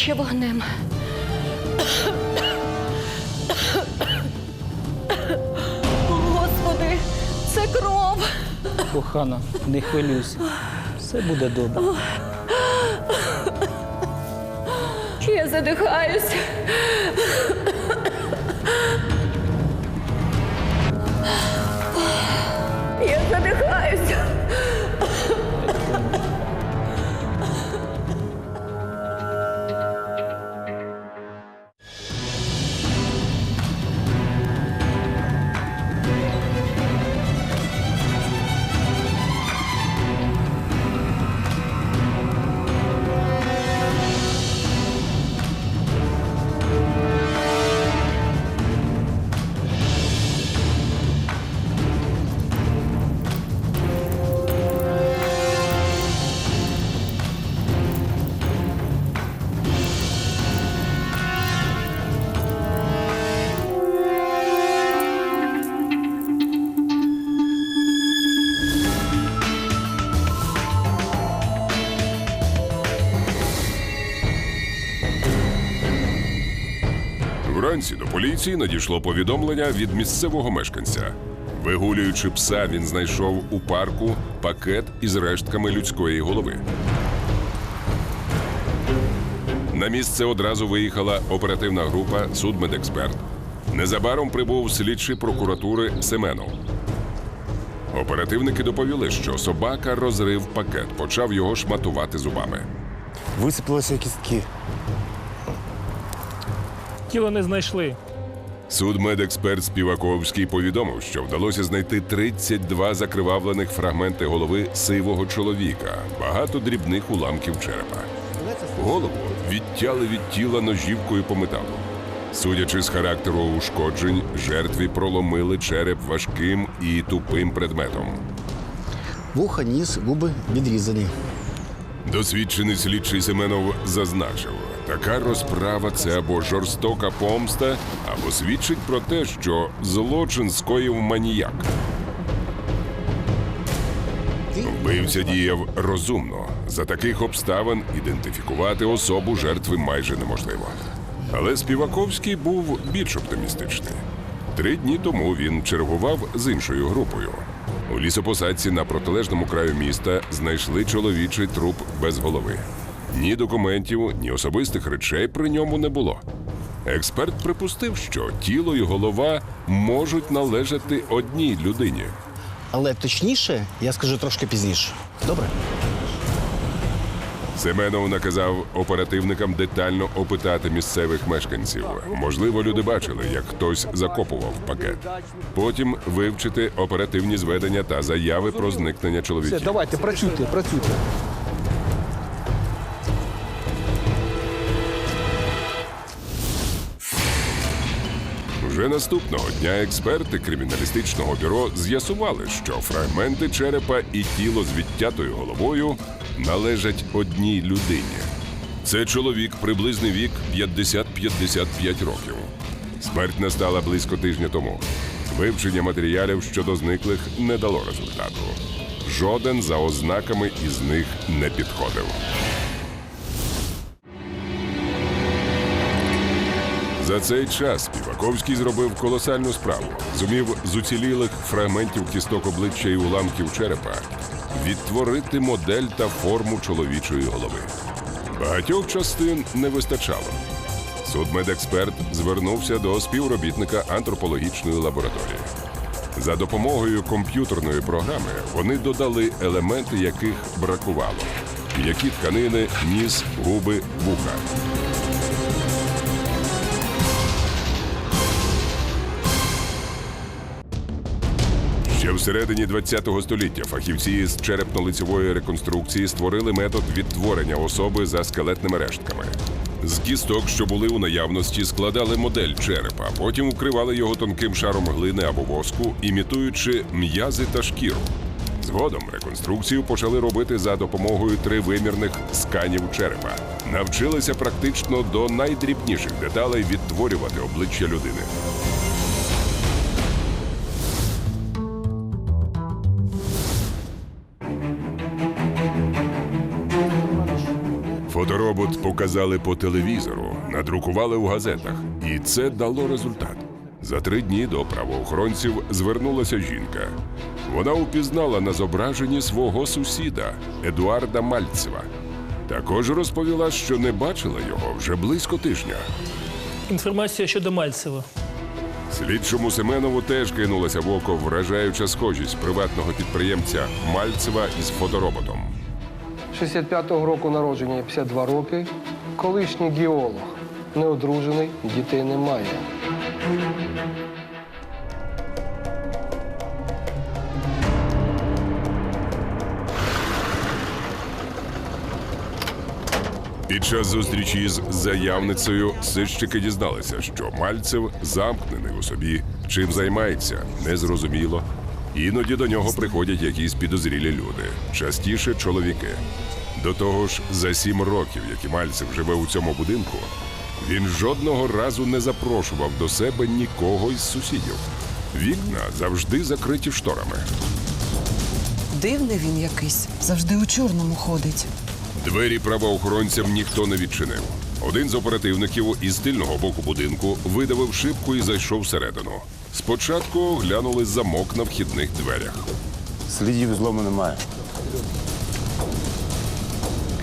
пече вогнем. Господи, це кров. Кохана, не хвилюйся. Все буде добре. Я задихаюся. Поліції надійшло повідомлення від місцевого мешканця. Вигулюючи пса, він знайшов у парку пакет із рештками людської голови. На місце одразу виїхала оперативна група судмедексперт. Незабаром прибув слідчий прокуратури Семенов. Оперативники доповіли, що собака розрив пакет, почав його шматувати зубами. Висипалися кістки. Тіло не знайшли. Судмедексперт Співаковський повідомив, що вдалося знайти 32 закривавлених фрагменти голови сивого чоловіка, багато дрібних уламків черепа. Голову відтяли від тіла ножівкою по металу. Судячи з характеру ушкоджень, жертві проломили череп важким і тупим предметом. Вуха, ніс, губи відрізані. Досвідчений слідчий Семенов зазначив, така розправа це або жорстока помста, або свідчить про те, що злочин скоїв маніяк. Вбивця діяв розумно. За таких обставин ідентифікувати особу жертви майже неможливо. Але Співаковський був більш оптимістичний. Три дні тому він чергував з іншою групою. У лісопосадці на протилежному краю міста знайшли чоловічий труп без голови. Ні документів, ні особистих речей при ньому не було. Експерт припустив, що тіло і голова можуть належати одній людині. Але точніше, я скажу трошки пізніше. Добре? Семенов наказав оперативникам детально опитати місцевих мешканців. Можливо, люди бачили, як хтось закопував пакет. Потім вивчити оперативні зведення та заяви про зникнення Все, давайте, працюйте, працюйте. Вже наступного дня експерти криміналістичного бюро з'ясували, що фрагменти черепа і тіло з відтятою головою належать одній людині. Це чоловік, приблизний вік 50-55 років. Смерть настала близько тижня тому. Вивчення матеріалів щодо зниклих не дало результату. Жоден за ознаками із них не підходив. За цей час Співаковський зробив колосальну справу. Зумів з уцілілих фрагментів кісток обличчя і уламків черепа відтворити модель та форму чоловічої голови. Багатьох частин не вистачало. Судмедексперт звернувся до співробітника антропологічної лабораторії. За допомогою комп'ютерної програми вони додали елементи, яких бракувало: які тканини, ніс, губи, вуха. Ще всередині ХХ століття фахівці з черепно-лицевої реконструкції створили метод відтворення особи за скелетними рештками. З кісток, що були у наявності, складали модель черепа, потім вкривали його тонким шаром глини або воску, імітуючи м'язи та шкіру. Згодом реконструкцію почали робити за допомогою тривимірних сканів черепа. Навчилися практично до найдрібніших деталей відтворювати обличчя людини. Фоторобот показали по телевізору, надрукували в газетах, і це дало результат. За три дні до правоохоронців звернулася жінка. Вона упізнала на зображенні свого сусіда Едуарда Мальцева. Також розповіла, що не бачила його вже близько тижня. Інформація щодо Мальцева. Слідчому Семенову теж кинулася в око вражаюча схожість приватного підприємця Мальцева із фотороботом. 65-го року народження, 52 роки. Колишній геолог. Неодружений, дітей немає. Під час зустрічі з заявницею сищики дізналися, що Мальцев замкнений у собі, чим займається, незрозуміло. Іноді до нього приходять якісь підозрілі люди, частіше чоловіки. До того ж, за сім років, які Мальцев живе у цьому будинку, він жодного разу не запрошував до себе нікого із сусідів. Вікна завжди закриті шторами. Дивний він якийсь. Завжди у чорному ходить. Двері правоохоронцям ніхто не відчинив. Один з оперативників із тильного боку будинку видавив шибку і зайшов всередину. Спочатку оглянули замок на вхідних дверях. Слідів злому немає.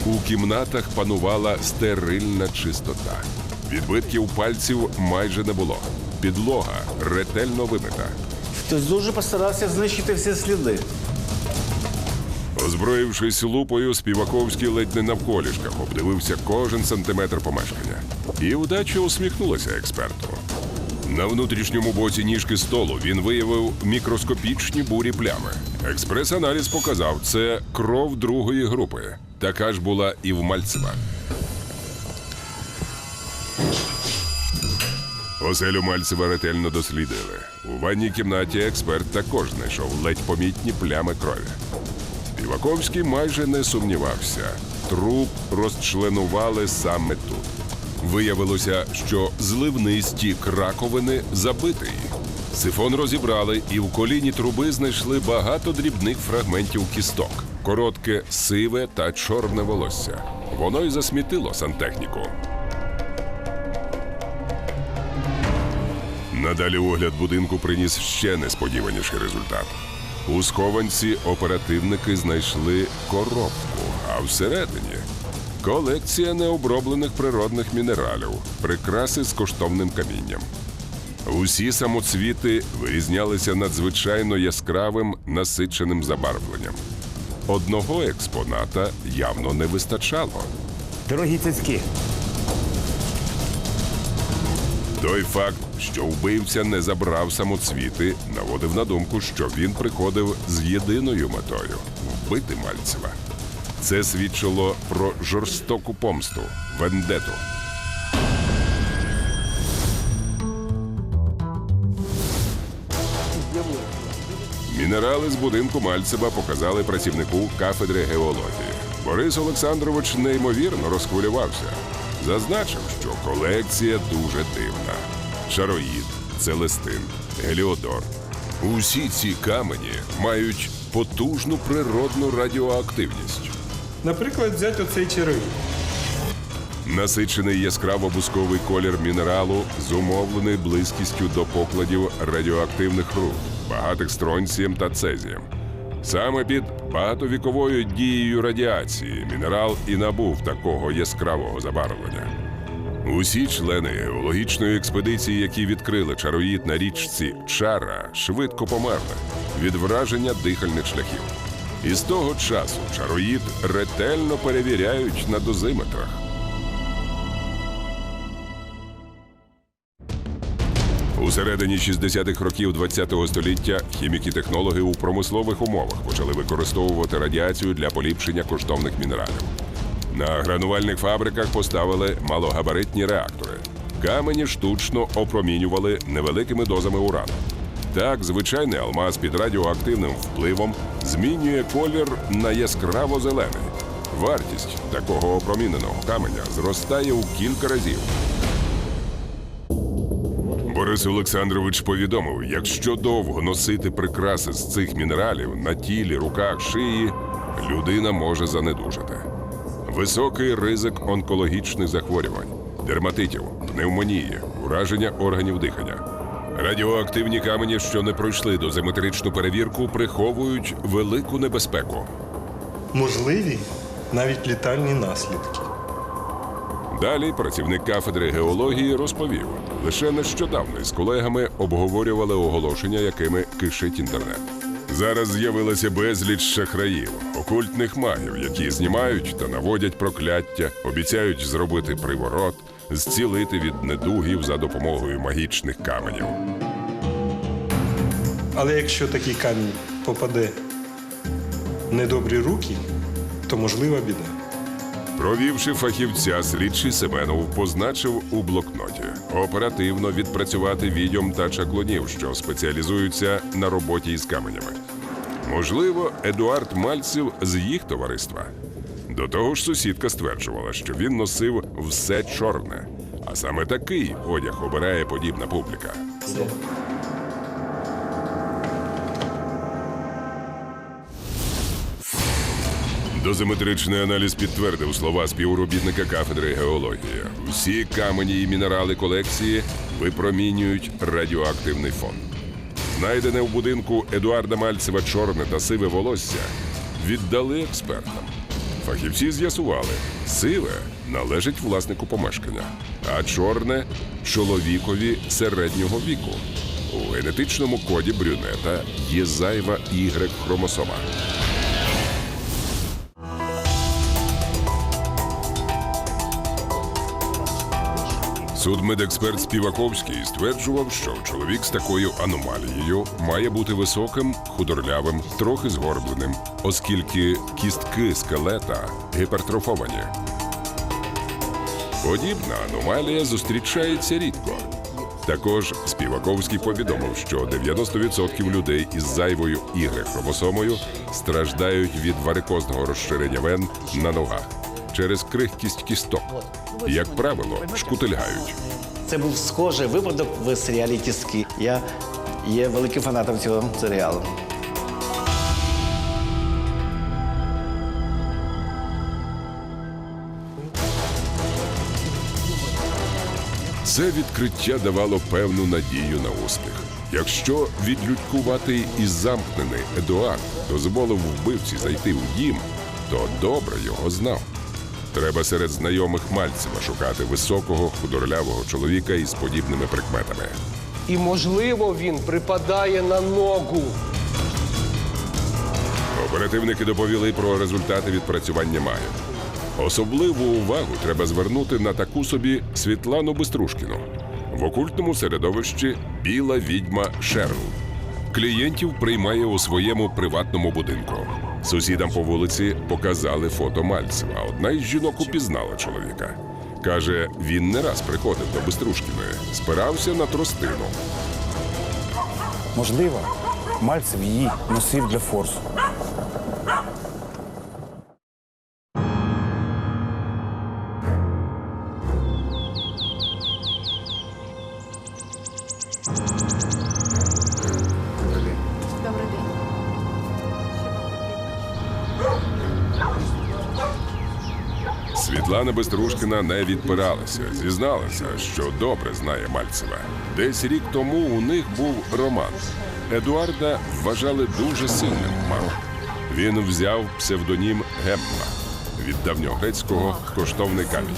У кімнатах панувала стерильна чистота. Відбитків пальців майже не було. Підлога ретельно вимита. Хтось дуже постарався знищити всі сліди. Озброївшись лупою, Співаковський ледь не навколішках обдивився кожен сантиметр помешкання. І удача усміхнулася експерту. На внутрішньому боці ніжки столу він виявив мікроскопічні бурі плями. Експрес-аналіз показав, це кров другої групи. Така ж була і в Мальцева. Оселю Мальцева ретельно дослідили. У ванній кімнаті експерт також знайшов ледь помітні плями крові. Співаковський майже не сумнівався. Труп розчленували саме тут. Виявилося, що зливний стік раковини забитий. Сифон розібрали і в коліні труби знайшли багато дрібних фрагментів кісток, коротке, сиве та чорне волосся. Воно й засмітило сантехніку. Надалі огляд будинку приніс ще несподіваніший результат. У схованці оперативники знайшли коробку, а всередині колекція необроблених природних мінералів, прикраси з коштовним камінням. Усі самоцвіти вирізнялися надзвичайно яскравим насиченим забарвленням. Одного експоната явно не вистачало. Дорогі цицьки. Той факт, що вбивця не забрав самоцвіти, наводив на думку, що він приходив з єдиною метою вбити Мальцева. Це свідчило про жорстоку помсту, вендету. Мінерали з будинку Мальцева показали працівнику кафедри геології. Борис Олександрович неймовірно розхвилювався. Зазначив, що колекція дуже дивна: шароїд, целестин, геліодор. Усі ці камені мають потужну природну радіоактивність. Наприклад, взяти оцей червій. Насичений яскраво-бусковий колір мінералу зумовлений близькістю до покладів радіоактивних руд, багатих стронцієм та цезієм. Саме під багатовіковою дією радіації мінерал і набув такого яскравого забарвлення. Усі члени геологічної експедиції, які відкрили чароїд на річці Чара, швидко померли від враження дихальних шляхів. І з того часу чароїд ретельно перевіряють на дозиметрах. У середині 60-х років ХХ століття хіміки-технологи у промислових умовах почали використовувати радіацію для поліпшення коштовних мінералів. На гранувальних фабриках поставили малогабаритні реактори. Камені штучно опромінювали невеликими дозами урану. Так, звичайний алмаз під радіоактивним впливом змінює колір на яскраво зелений. Вартість такого опроміненого каменя зростає у кілька разів. Борис Олександрович повідомив, якщо довго носити прикраси з цих мінералів на тілі, руках, шиї, людина може занедужати. високий ризик онкологічних захворювань, дерматитів, пневмонії, ураження органів дихання. Радіоактивні камені, що не пройшли дозиметричну перевірку, приховують велику небезпеку. Можливі навіть літальні наслідки. Далі працівник кафедри геології розповів, лише нещодавно із колегами обговорювали оголошення, якими кишить інтернет. Зараз з'явилося безліч шахраїв, окультних магів, які знімають та наводять прокляття, обіцяють зробити приворот, зцілити від недугів за допомогою магічних каменів. Але якщо такий камінь попаде в недобрі руки, то можлива біда. Провівши фахівця, слідчий Семенов позначив у блокноті оперативно відпрацювати відьом та чаклунів, що спеціалізуються на роботі із каменями. Можливо, Едуард Мальцев з їх товариства. До того ж, сусідка стверджувала, що він носив все чорне, а саме такий одяг обирає подібна публіка. Дозиметричний аналіз підтвердив слова співробітника кафедри геології. Всі камені і мінерали колекції випромінюють радіоактивний фон. Знайдене в будинку Едуарда Мальцева чорне та сиве волосся віддали експертам. Фахівці з'ясували, сиве належить власнику помешкання, а чорне чоловікові середнього віку. У генетичному коді брюнета є зайва y хромосома. Судмедексперт Співаковський стверджував, що чоловік з такою аномалією має бути високим, худорлявим, трохи згорбленим, оскільки кістки скелета гіпертрофовані. Подібна аномалія зустрічається рідко. Також Співаковський повідомив, що 90% людей із зайвою Y-хромосомою страждають від варикозного розширення вен на ногах через крихкість кісток. Як правило, шкутильгають. Це був схожий випадок в серіалі Тіски. Я є великим фанатом цього серіалу. Це відкриття давало певну надію на успіх. Якщо відлюдкуватий і замкнений Едуард дозволив вбивці зайти в дім, то добре його знав. Треба серед знайомих Мальцева шукати високого худорлявого чоловіка із подібними прикметами. І, можливо, він припадає на ногу. Оперативники доповіли про результати відпрацювання магів. Особливу увагу треба звернути на таку собі Світлану Биструшкіну. В окультному середовищі біла відьма Шерл. Клієнтів приймає у своєму приватному будинку. Сусідам по вулиці показали фото Мальцева. Одна із жінок упізнала чоловіка. Каже, він не раз приходив до Беструшкіної, спирався на тростину. Можливо, Мальцев її носив для форсу. Світлана Беструшкіна не відпиралася, зізналася, що добре знає Мальцева. Десь рік тому у них був роман. Едуарда вважали дуже сильним магом. Він взяв псевдонім Гемма від давньогрецького коштовний камінь.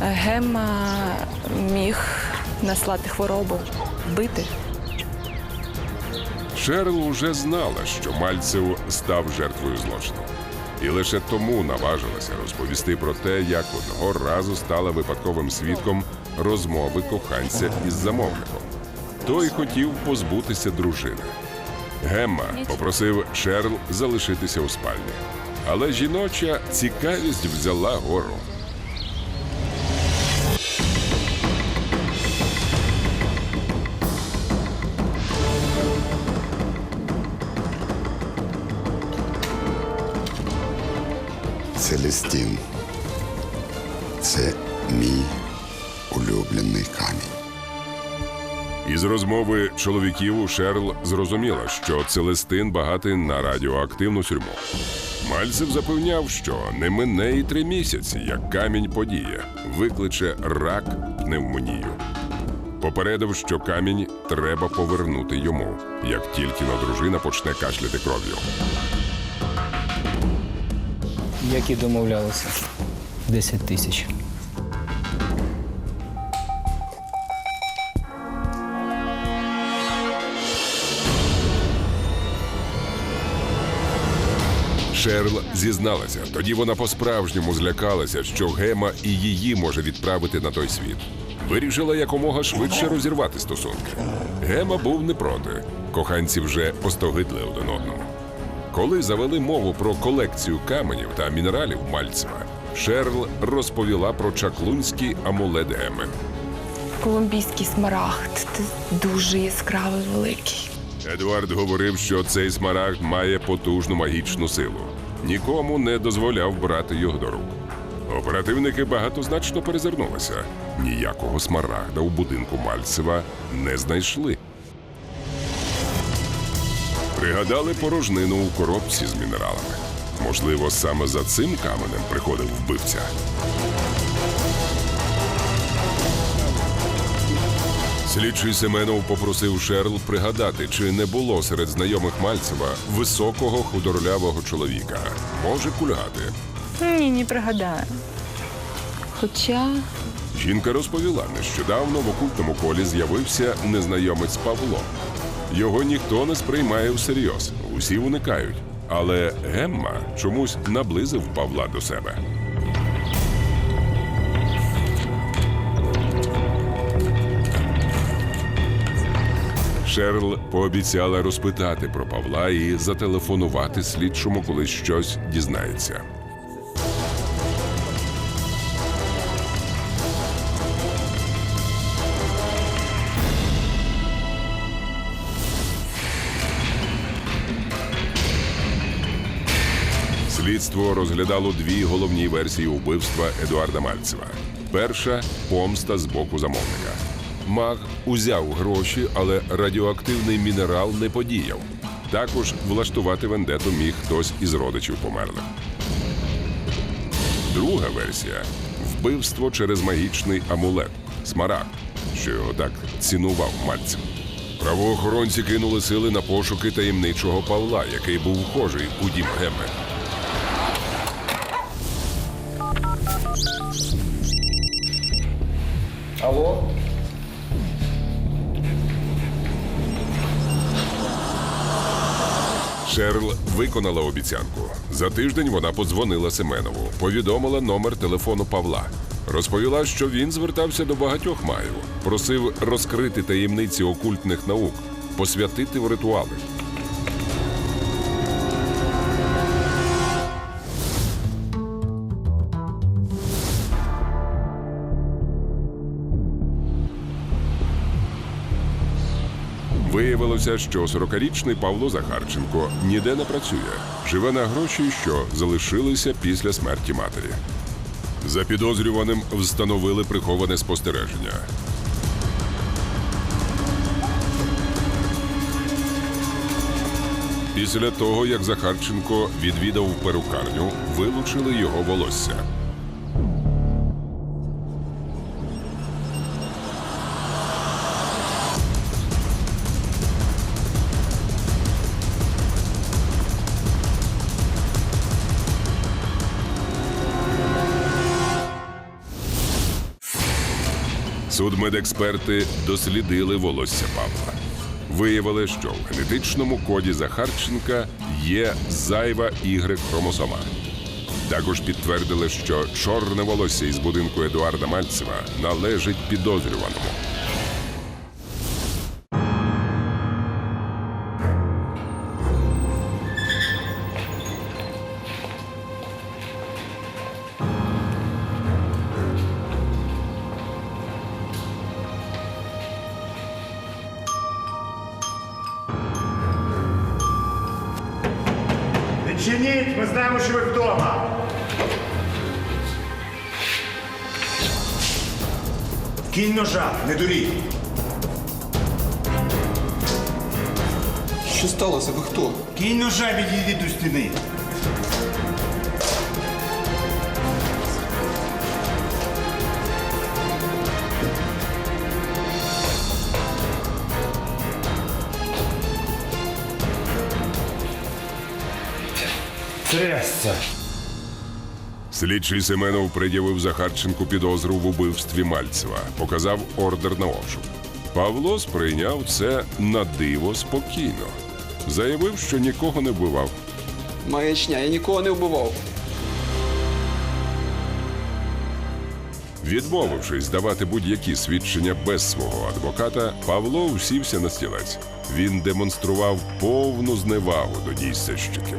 Гемма міг наслати хворобу, вбити. Шерл уже знала, що Мальцев став жертвою злочину. І лише тому наважилася розповісти про те, як одного разу стала випадковим свідком розмови коханця із замовником. Той хотів позбутися дружини. Гемма попросив Шерл залишитися у спальні. Але жіноча цікавість взяла гору. Целестин. Це мій улюблений камінь. Із розмови чоловіків Шерл зрозуміла, що Целестин багатий на радіоактивну сюрму. Мальцев запевняв, що не мине і три місяці, як камінь подіє, викличе рак, пневмонію. Попередив, що камінь треба повернути йому, як тільки но дружина почне кашляти кров'ю. Як і домовлялися. 10 тисяч. Шерл зізналася. Тоді вона по-справжньому злякалася, що Гема і її може відправити на той світ. Вирішила якомога швидше розірвати стосунки. Гема був не проти. Коханці вже остогидли один одному. Коли завели мову про колекцію каменів та мінералів Мальцева, Шерл розповіла про чаклунський амулет Геми. Колумбійський смарагд дуже яскравий великий. Едуард говорив, що цей смарагд має потужну магічну силу. Нікому не дозволяв брати його до рук. Оперативники багатозначно перезирнулися. Ніякого смарагда у будинку Мальцева не знайшли. Пригадали порожнину у коробці з мінералами. Можливо, саме за цим каменем приходив вбивця. Слідчий Семенов попросив Шерл пригадати, чи не було серед знайомих Мальцева високого худорлявого чоловіка. Може кульгати. Ні, не пригадаю. Хоча Жінка розповіла, нещодавно в окультному колі з'явився незнайомець Павло. Його ніхто не сприймає всерйоз, усі уникають. Але Гемма чомусь наблизив Павла до себе. Шерл пообіцяла розпитати про Павла і зателефонувати слідчому, коли щось дізнається. Слідство розглядало дві головні версії вбивства Едуарда Мальцева. Перша помста з боку замовника. Маг узяв гроші, але радіоактивний мінерал не подіяв. Також влаштувати вендету міг хтось із родичів померлих. Друга версія вбивство через магічний амулет смарагд, що його так цінував Мальцев. Правоохоронці кинули сили на пошуки таємничого Павла, який був вхожий у дім Геми. Алло? Шерл виконала обіцянку. За тиждень вона подзвонила Семенову, повідомила номер телефону Павла. Розповіла, що він звертався до багатьох магів, просив розкрити таємниці окультних наук, посвятити в ритуали. Виявилося, що 40-річний Павло Захарченко ніде не працює, живе на гроші, що залишилися після смерті матері. За підозрюваним встановили приховане спостереження. Після того, як Захарченко відвідав перукарню, вилучили його волосся. Судмедексперти дослідили волосся Павла. Виявили, що в генетичному коді Захарченка є зайва y хромосома. Також підтвердили, що чорне волосся із будинку Едуарда Мальцева належить підозрюваному. Відчиніть, ми знаємо, що ви вдома. Кінь ножа, не дуріть. Що сталося? Ви хто? Кінь ножа відійдіть до стіни. Трясся. Слідчий Семенов пред'явив Захарченку підозру в убивстві Мальцева, показав ордер на обшук. Павло сприйняв це на диво спокійно. Заявив, що нікого не вбивав. Маячня, я нікого не вбивав. Відмовившись давати будь-які свідчення без свого адвоката, Павло усівся на стілець. Він демонстрував повну зневагу до дійсящиків.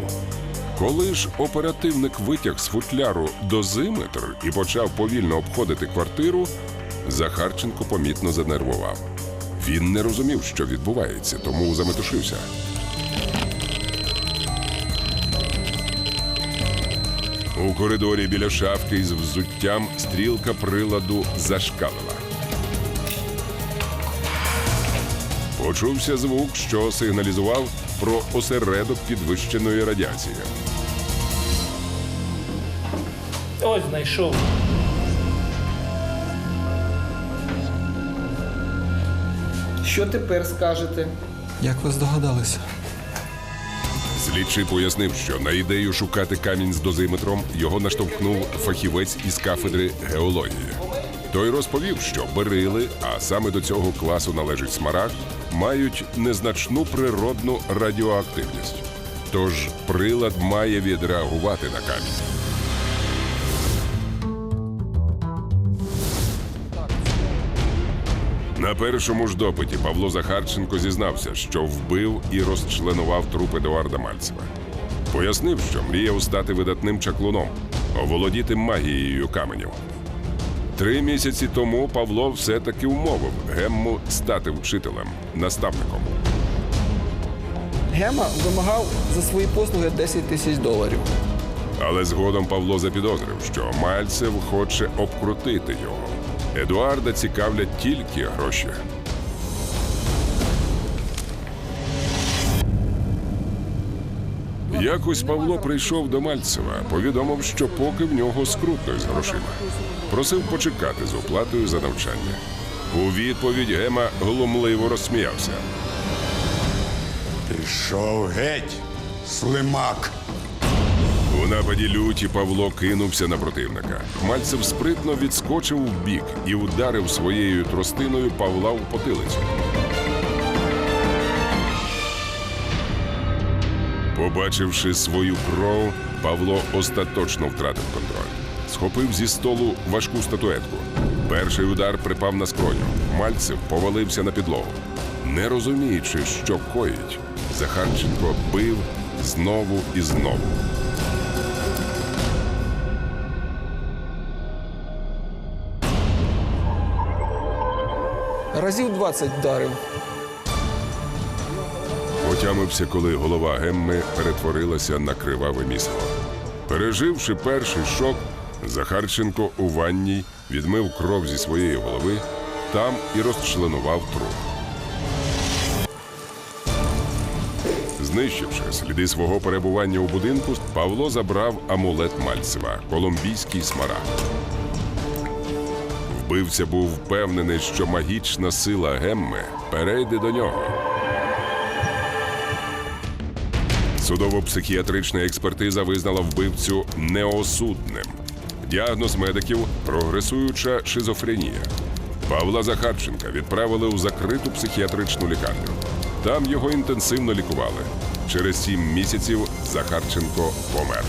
Коли ж оперативник витяг з футляру дозиметр і почав повільно обходити квартиру, Захарченко помітно занервував. Він не розумів, що відбувається, тому заметушився. У коридорі біля шафки із взуттям стрілка приладу зашкалила. Почувся звук, що сигналізував про осередок підвищеної радіації. Ось знайшов. Що тепер скажете? Як ви здогадалися? Слідчий пояснив, що на ідею шукати камінь з дозиметром його наштовхнув фахівець із кафедри геології. Той розповів, що берили, а саме до цього класу належить смарагд, мають незначну природну радіоактивність. Тож прилад має відреагувати на камінь. На першому ж допиті Павло Захарченко зізнався, що вбив і розчленував труп Едуарда Мальцева. Пояснив, що мріяв стати видатним чаклуном, оволодіти магією каменів. Три місяці тому Павло все-таки умовив Гемму стати вчителем, наставником. Гема вимагав за свої послуги 10 тисяч доларів. Але згодом Павло запідозрив, що Мальцев хоче обкрутити його. Едуарда цікавлять тільки гроші. Якось Павло прийшов до Мальцева, повідомив, що поки в нього скрутно з грошима. Просив почекати з оплатою за навчання. У відповідь Гема глумливо розсміявся. Пішов геть, слимак. У нападі люті Павло кинувся на противника. Мальцев спритно відскочив вбік і ударив своєю тростиною Павла в потилицю. Побачивши свою кров, Павло остаточно втратив контроль. Схопив зі столу важку статуетку. Перший удар припав на скроню. Мальцев повалився на підлогу. Не розуміючи, що коїть, Захарченко бив знову і знову. Разів 20 вдарив. Отямився, коли голова Гемми перетворилася на криваве місиво. Переживши перший шок, Захарченко у ванній відмив кров зі своєї голови, там і розчленував труп. Знищивши сліди свого перебування у будинку, Павло забрав амулет Мальцева колумбійський смарагд. Вбивця був впевнений, що магічна сила Гемми перейде до нього. Судово-психіатрична експертиза визнала вбивцю неосудним. Діагноз медиків прогресуюча шизофренія. Павла Захарченка відправили у закриту психіатричну лікарню. Там його інтенсивно лікували. Через сім місяців Захарченко помер.